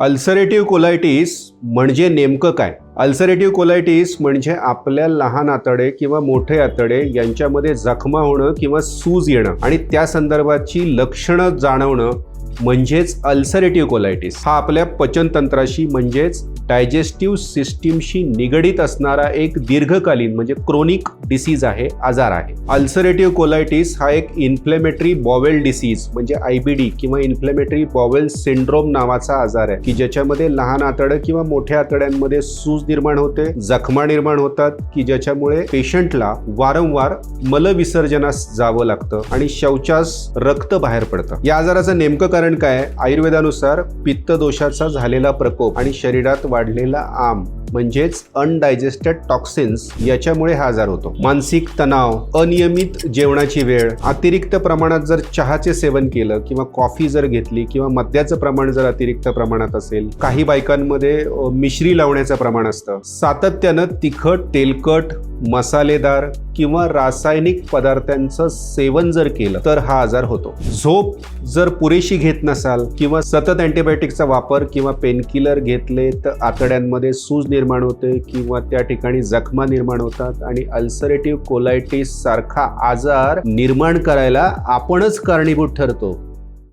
Ulcerative colitis म्हणजे नेमकं काय? अल्सरेटिव्ह कोलायटीस म्हणजे आपल्या लहान आतडे किंवा मोठे आतडे यांच्यामध्ये जखमा होणं किंवा सूज येणं आणि त्या संदर्भाची लक्षणं जाणवणं म्हणजेच अल्सरेटिव्ह कोलायटीस. हा आपल्या पचनतंत्राशी म्हणजेच डायजेस्टिव्ह सिस्टीमशी निगडीत असणारा एक दीर्घकालीन म्हणजे क्रोनिक डिसीज आहे आजार आहे. अल्सरेटिव्ह कोलायटिस हा एक इन्फ्लेमेटरी बॉवेल डिसीज म्हणजे आय बी डी किंवा इन्फ्लेमेटरी बॉवेल सिंड्रोम नावाचा आजार आहे की ज्याच्यामध्ये लहान आतडं किंवा मोठ्या आतड्यांमध्ये सूज निर्माण होते जखमा निर्माण होतात की ज्याच्यामुळे पेशंटला वारंवार मलविसर्जनास जावं लागतं आणि शौचास रक्त बाहेर पडतं. या आजाराचं नेमकं कारण काय आयुर्वेदानुसार पित्त दोषाचा झालेला प्रकोप आणि शरीरात वाढलेला आम म्हणजेच अनडायजेस्टेड टॉक्सिन्स याच्यामुळे हा आजार होतो. मानसिक तणाव अनियमित जेवणाची वेळ अतिरिक्त प्रमाणात जर चहाचे सेवन केलं किंवा कॉफी जर घेतली किंवा मद्याचं प्रमाण जर अतिरिक्त प्रमाणात असेल काही बायकांमध्ये मिश्री लावण्याचं प्रमाण असतं. सातत्यानं तिखट तेलकट मसालेदार किंवा रासायनिक पदार्थांचं सेवन जर केलं तर हा आजार होतो. झोप जर पुरेशी घेत नसाल किंवा सतत अँटीबायोटिकचा वापर किंवा पेनकिलर घेतले तर आतड्यांमध्ये सूज निर्माण होते किंवा त्या ठिकाणी जखमा निर्माण होतात आणि अल्सरेटिव्ह कोलायटिस सारखा आजार निर्माण करायला आपणच कारणीभूत ठरतो.